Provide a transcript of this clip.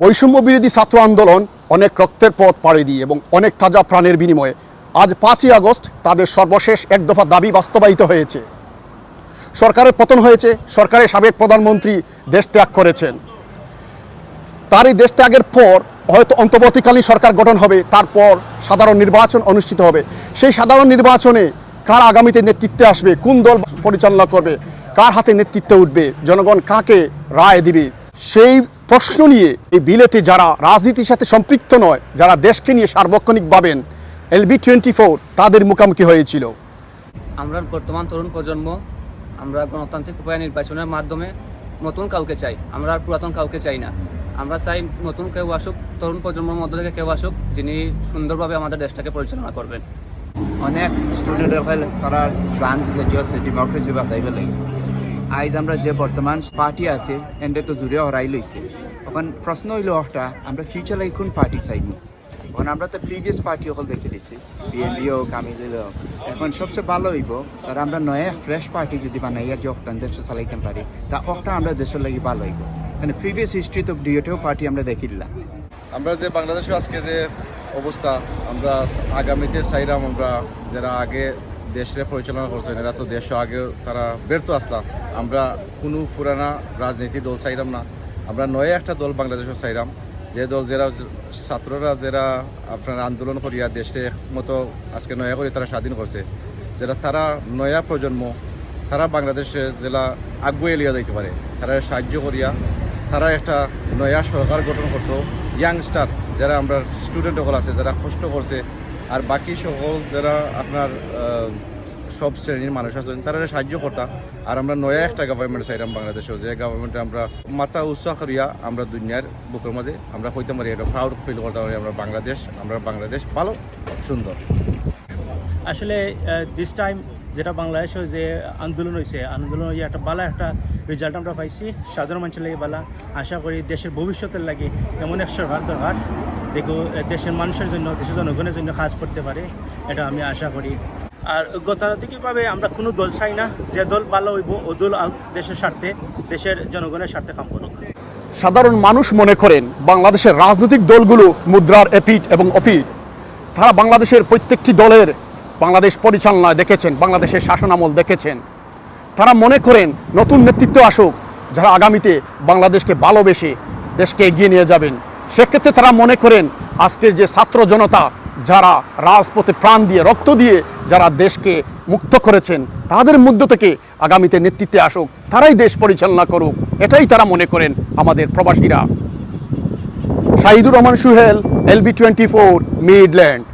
বৈষম্য বিরোধী ছাত্র আন্দোলন অনেক রক্তের পথ পাড়ি দিয়ে এবং অনেক তাজা প্রাণের বিনিময়ে আজ পাঁচই আগস্ট তাদের সর্বশেষ এক দফা দাবি বাস্তবায়িত হয়েছে। সরকারের পতন হয়েছে, সরকারের সাবেক প্রধানমন্ত্রী দেশ ত্যাগ করেছেন। তার এই দেশ ত্যাগের পর হয়তো অন্তর্বর্তীকালীন সরকার গঠন হবে, তারপর সাধারণ নির্বাচন অনুষ্ঠিত হবে। সেই সাধারণ নির্বাচনে কার আগামীতে নেতৃত্বে আসবে, কোন দল পরিচালনা করবে, কার হাতে নেতৃত্বে উঠবে, জনগণ কাকে রায় দিবে? সেই প্রশ্ন নিয়ে এই বিলেতে যারা রাজনীতির সাথে সম্পৃক্ত নয় যারা দেশকে নিয়ে সার্বক্ষণিক ভাবেন এলবি টোয়েন্টি ফোর তাদের মুখোমুখি হয়েছিল। আমরা বর্তমান তরুণ প্রজন্ম আমরা গণতান্ত্রিক উপায় নির্বাচনের মাধ্যমে নতুন কাউকে চাই আমরা আর পুরাতন কাউকে চাই না। আমরা চাই নতুন কেউ আসুক তরুণ প্রজন্মের মধ্য থেকে কেউ আসুক যিনি সুন্দরভাবে আমাদের দেশটাকে পরিচালনা করবেন। অনেক স্টুডেন্ট হল তারা প্ল্যান ডেমোক্রেসি বাঁচাইবে লাগে আইজ আমরা যে বর্তমান পার্টি আছে এন্ডে তো জুড়ে হরাই লইছে। এখন প্রশ্ন হইল একটা আমরা ফিউচার কোন পার্টি চাইব এখন আমরা তো প্রিভিয়াস পার্টি অকল দেখে দিছি বিএনপি হোক আমি হোক। এখন সবচেয়ে ভালো হইব আর আমরা নয়া ফ্রেশ পার্টি যদি বানাইয়া যোগদান দেশ চালাইতে পারি, তা একটা আমরা দেশের লাগি ভালো হইব। মানে প্রিভিয়াস হিস্ট্রি তো দুইটাও পার্টি আমরা দেখিলাম আমরা যে বাংলাদেশে আজকে যে অবস্থা, আমরা আগামীতে চাইলাম আমরা, যারা আগে দেশে পরিচালনা করছেন, এরা তো দেশ আগে তারা ব্যর্থ আসলাম। আমরা কোনো পুরানা রাজনীতি দল চাইলাম না। আমরা নয় একটা দল বাংলাদেশও চাইলাম। যে দল যারা ছাত্ররা যারা আপনার আন্দোলন করিয়া দেশে মতো আজকে নয়া করে তারা স্বাধীন করছে, যারা তারা নয়া প্রজন্ম, তারা বাংলাদেশে জেলা আগুয়ে লিয়া যাইতে পারে, তারা সাহায্য করিয়া তারা একটা নয়া সরকার গঠন করতো ইয়াংস্টার যারা আমরা স্টুডেন্ট সকল আছে, যারা কষ্ট করছে, আর বাকি সকল যারা আপনার সব শ্রেণির মানুষ আছেন তারা সাহায্য করতাম আর আমরা নয়া একটা গভর্নমেন্ট চাইলাম বাংলাদেশেও, যে গভর্নমেন্টে আমরা মাথা উৎসাহ করিয়া আমরা দুনিয়ার বুকের মধ্যে আমরা হইতে পারি একটা প্রাউড ফিল করতে পারি, আমরা বাংলাদেশ আমরা বাংলাদেশ ভালো, সুন্দর। আসলে দিস টাইম যেটা বাংলাদেশে যে আন্দোলন হয়েছে আন্দোলন হয়ে একটা ভালো একটা রেজাল্ট আমরা পাইছি। সাধারণ মানুষের লাগে ভালো আশা করি দেশের ভবিষ্যতের লাগে এমন এক সরকার দরকার। যে গো- দেশের মানুষের জন্য, দেশের জনগণের জন্য কাজ করতে পারে, এটা আমি আশা করি। আর গতানুগতিকভাবে আমরা কোনো দল চাই না, যে দল ভালো হইব, ও দল দেশের স্বার্থে, দেশের জনগণের স্বার্থে কাম করুক। সাধারণ মানুষ মনে করেন, বাংলাদেশের রাজনৈতিক দলগুলো মুদ্রার এপিট এবং অপিট তারা বাংলাদেশের প্রত্যেকটি দলের বাংলাদেশ পরিচালনায় দেখেছেন, বাংলাদেশের শাসনামল দেখেছেন। তারা মনে করেন, নতুন নেতৃত্ব আসুক, যারা আগামীতে বাংলাদেশকে ভালোবেসে দেশকে এগিয়ে নিয়ে যাবেন। সেক্ষেত্রে তারা মনে করেন আজকের যে ছাত্র জনতা যারা রাজপথে প্রাণ দিয়ে, রক্ত দিয়ে যারা দেশকে মুক্ত করেছেন, তাদের মধ্য থেকে আগামীতে নেতৃত্বে আসুক, তারাই দেশ পরিচালনা করুক, এটাই তারা মনে করেন আমাদের প্রবাসীরা। Shahidur Rahman Suhel, LB twenty four, Midland.